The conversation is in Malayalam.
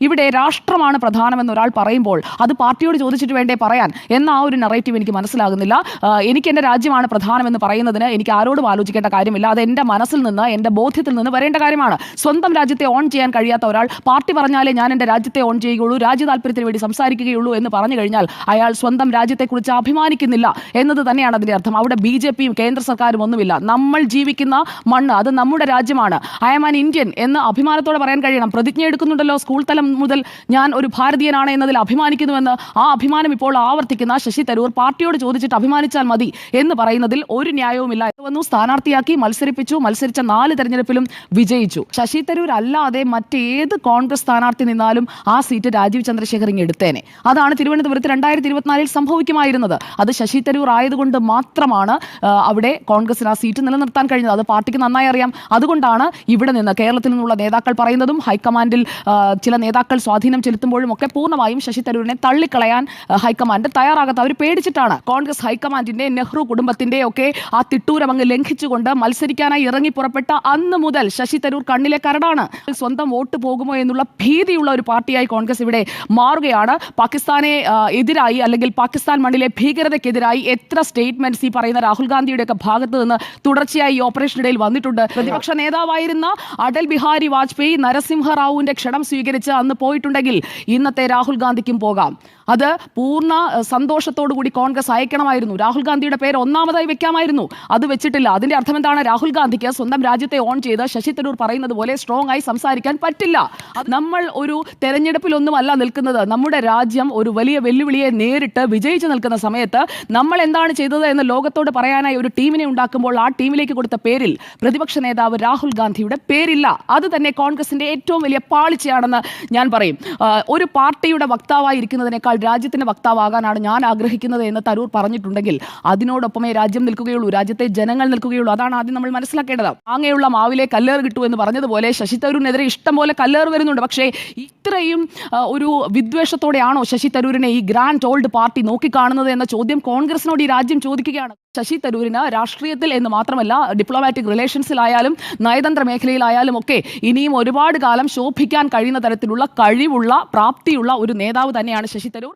ഇവിടെ രാഷ്ട്രമാണ് പ്രധാനമെന്ന് ഒരാൾ പറയുമ്പോൾ അത് പാർട്ടിയോട് ചോദിച്ചിട്ട് വേണ്ടേ പറയാൻ? എന്ന ആ ഒരു നറേറ്റീവ് എനിക്ക് മനസ്സിലാകുന്നില്ല. എനിക്ക് എന്റെ രാജ്യമാണ് പ്രധാനമെന്ന് പറയുന്നതിന് എനിക്ക് ആരോടും ആലോചിക്കേണ്ട കാര്യമില്ല. അത് എന്റെ മനസ്സിൽ നിന്ന് എന്റെ ബോധ്യത്തിൽ നിന്ന് വരേണ്ട കാര്യമാണ്. സ്വന്തം രാജ്യത്തെ ഓൺ ചെയ്യാൻ കഴിയാത്ത ഒരാൾ പാർട്ടി പറഞ്ഞാലേ ഞാൻ എന്റെ രാജ്യത്തെ ഓൺ ചെയ്യുകയുള്ളൂ രാജ്യ താല്പര്യത്തിന് വേണ്ടി സംസാരിക്കുകയുള്ളൂ എന്ന് പറഞ്ഞു കഴിഞ്ഞാൽ അയാൾ സ്വന്തം രാജ്യത്തെക്കുറിച്ച് അഭിമാനിക്കുന്നില്ല എന്നത് തന്നെയാണ് അതിന്റെ അർത്ഥം. അവിടെ ബി ജെ പിയും കേന്ദ്ര സർക്കാരും ഒന്നുമില്ല. നമ്മൾ ജീവിക്കുന്ന മണ്ണ് അത് നമ്മുടെ രാജ്യമാണ്. ഐ ആം ആൻ ഇന്ത്യൻ എന്ന് അഭിമാനത്തോടെ പറയാൻ കഴിയണം. പ്രതിജ്ഞ എടുക്കുന്നുണ്ടല്ലോ സ്കൂൾ തലം മുതൽ ഞാൻ ഒരു ഭാരതീയനാണ് എന്നതിൽ അഭിമാനിക്കുന്നുവെന്ന് ആ അഭിമാനം ഇപ്പോൾ ആവർത്തിക്കുന്ന ശശി തരൂർ പാർട്ടിയോട് ചോദിച്ചിട്ട് അഭിമാനിച്ചാൽ മതി എന്ന് പറയുന്നതിൽ ഒരു ന്യായവുമില്ല വന്നു സ്ഥാനാർത്ഥിയാക്കി മത്സരിപ്പിച്ചു. മത്സരിച്ച നാല് തെരഞ്ഞെടുപ്പിലും വിജയിച്ചു. ശശി തരൂർ അല്ലാതെ മറ്റേത് കോൺഗ്രസ് സ്ഥാനാർത്ഥി നിന്നാലും ആ സീറ്റ് രാജീവ് ചന്ദ്രശേഖർ ഇങ്ങ് എടുത്തേനെ. അതാണ് തിരുവനന്തപുരത്ത് രണ്ടായിരത്തി ഇരുപത്തിനാലിൽ സംഭവിക്കുമായിരുന്നത്. അത് ശശി തരൂർ ആയതുകൊണ്ട് മാത്രമാണ് അവിടെ കോൺഗ്രസിന് ആ സീറ്റ് നിലനിർത്താൻ കഴിഞ്ഞത്. അത് പാർട്ടിക്ക് നന്നായി അറിയാം. അതുകൊണ്ടാണ് ഇവിടെ നിന്ന് കേരളത്തിൽ നിന്നുള്ള നേതാക്കൾ പറയുന്നതും ഹൈക്കമാൻഡിൽ ചില നേതാക്കൾ സ്വാധീനം ചെലുത്തുമ്പോഴും ഒക്കെ പൂർണമായും ശശി തരൂരിനെ തള്ളിക്കളയാൻ ഹൈക്കമാൻഡ് തയ്യാറാകാത്ത അവർ പേടിച്ചിട്ടാണ്. കോൺഗ്രസ് ഹൈക്കമാൻഡിന്റെ നെഹ്റു കുടുംബത്തിന്റെ ഒക്കെ ആ തിട്ടൂരം അങ്ങ് ലംഘിച്ചുകൊണ്ട് മത്സരിക്കാനായി ഇറങ്ങി പുറപ്പെട്ട അന്ന് മുതൽ ശശി തരൂർ കണ്ണിലെ കരടാണ്. സ്വന്തം വോട്ട് പോകുമോ എന്നുള്ള ഭീതിയുള്ള ഒരു പാർട്ടിയായി കോൺഗ്രസ് ഇവിടെ മാറുകയാണ്. പാകിസ്ഥാനെ എതിരായി അല്ലെങ്കിൽ പാകിസ്ഥാൻ മണ്ണിലെ ഭീകരതയ്ക്കെതിരായി എത്ര സ്റ്റേറ്റ്മെന്റ്സ് ഈ പറയുന്ന രാഹുൽ ഗാന്ധിയുടെ ഒക്കെ ഭാഗത്ത് നിന്ന് തുടർച്ചയായി ഈ ഓപ്പറേഷനിടയിൽ വന്നിട്ടുണ്ട്. പ്രതിപക്ഷ നേതാവായിരുന്ന അടൽ ബിഹാരി വാജ്പേയി നരസിംഹ റാവുവിന്റെ ക്ഷണം സ്വീകരിച്ച് അന്ന് പോയിട്ടുണ്ടെങ്കിൽ ഇന്നത്തെ രാഹുൽ ഗാന്ധിക്കും പോകാം. അത് പൂർണ സന്തോഷത്തോടു കൂടി കോൺഗ്രസ് അയക്കണമായിരുന്നു. രാഹുൽ ഗാന്ധിയുടെ പേര് ഒന്നാമതായി വെക്കാമായിരുന്നു. അത് വെച്ചിട്ടില്ല. അതിന്റെ അർത്ഥം എന്താണ്? രാഹുൽ ഗാന്ധിക്ക് സ്വന്തം രാജ്യത്തെ ഓൺ ചെയ്ത് ശശി തരൂർ പറയുന്നത് പോലെ സ്ട്രോങ് ആയി സംസാരിക്കാൻ പറ്റില്ല. നമ്മൾ ഒരു തെരഞ്ഞെടുപ്പിലൊന്നുമല്ല നിൽക്കുന്നത്. നമ്മുടെ രാജ്യം ഒരു വലിയ വെല്ലുവിളിയെ നേരിട്ട് വിജയിച്ചു നിൽക്കുന്ന സമയത്ത് നമ്മൾ എന്താണ് ചെയ്തത് എന്ന് ലോകത്തോട് പറയാനായി ഒരു ടീമിനെ ഉണ്ടാക്കുമ്പോൾ ആ ടീമിലേക്ക് കൊടുത്ത പേരിൽ പ്രതിപക്ഷ നേതാവ് രാഹുൽ ഗാന്ധിയുടെ പേരില്ല. അത് തന്നെ കോൺഗ്രസിന്റെ ഏറ്റവും വലിയ പാളിച്ചയാണെന്ന് ഞാൻ പറയും. ഒരു പാർട്ടിയുടെ വക്താവായി ഇരിക്കുന്നതിനേക്കാൾ രാജ്യത്തിന്റെ വക്താവാകാനാണ് ഞാൻ ആഗ്രഹിക്കുന്നത് എന്ന് തരൂർ പറഞ്ഞിട്ടുണ്ടെങ്കിൽ അതിനോടൊപ്പമേ രാജ്യം നിൽക്കുകയുള്ളൂ രാജ്യത്തെ ജനങ്ങൾ നിൽക്കുകയുള്ളൂ. അതാണ് ആദ്യം നമ്മൾ മനസ്സിലാക്കേണ്ടത്. ആങ്ങയുള്ള മാവിലെ കല്ലേർ കിട്ടൂ എന്ന് പറഞ്ഞതുപോലെ ശശി തരൂരിനെതിരെ ഇഷ്ടം പോലെ കല്ലേറ് വരുന്നുണ്ട്. പക്ഷേ ഇത്രയും ഒരു വിദ്വേഷത്തോടെയാണോ ശശി തരൂരിനെ ഈ ഗ്രാൻഡ് ഓൾഡ് പാർട്ടി നോക്കിക്കാണുന്നത് എന്ന ചോദ്യം കോൺഗ്രസിനോട് ഈ രാജ്യം ചോദിക്കുകയാണ്. ശശി തരൂരിന് രാഷ്ട്രീയത്തിൽ എന്ന് മാത്രമല്ല ഡിപ്ലോമാറ്റിക് റിലേഷൻസിലായാലും നയതന്ത്ര മേഖലയിലായാലും ഒക്കെ ഇനിയും ഒരുപാട് കാലം ശോഭിക്കാൻ കഴിയുന്ന തരത്തിലുള്ള കഴിവുള്ള പ്രാപ്തിയുള്ള ഒരു നേതാവ് തന്നെയാണ് ശശി തരൂർ.